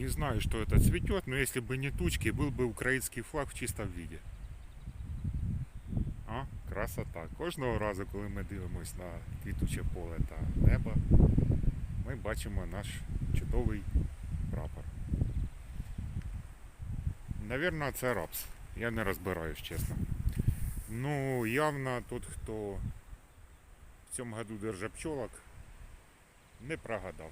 Не знаю, что это цветет, но если бы не тучки, был бы украинский флаг в чистом виде. А, красота. Кожного разу, коли ми дивимося на квітуче поле та небо, ми бачимо наш чудовий прапор. Навірно, це рапс. Я не розбираюсь, чесно. Ну, явно тот, хто в цьому году держав пчолок, не прогадав.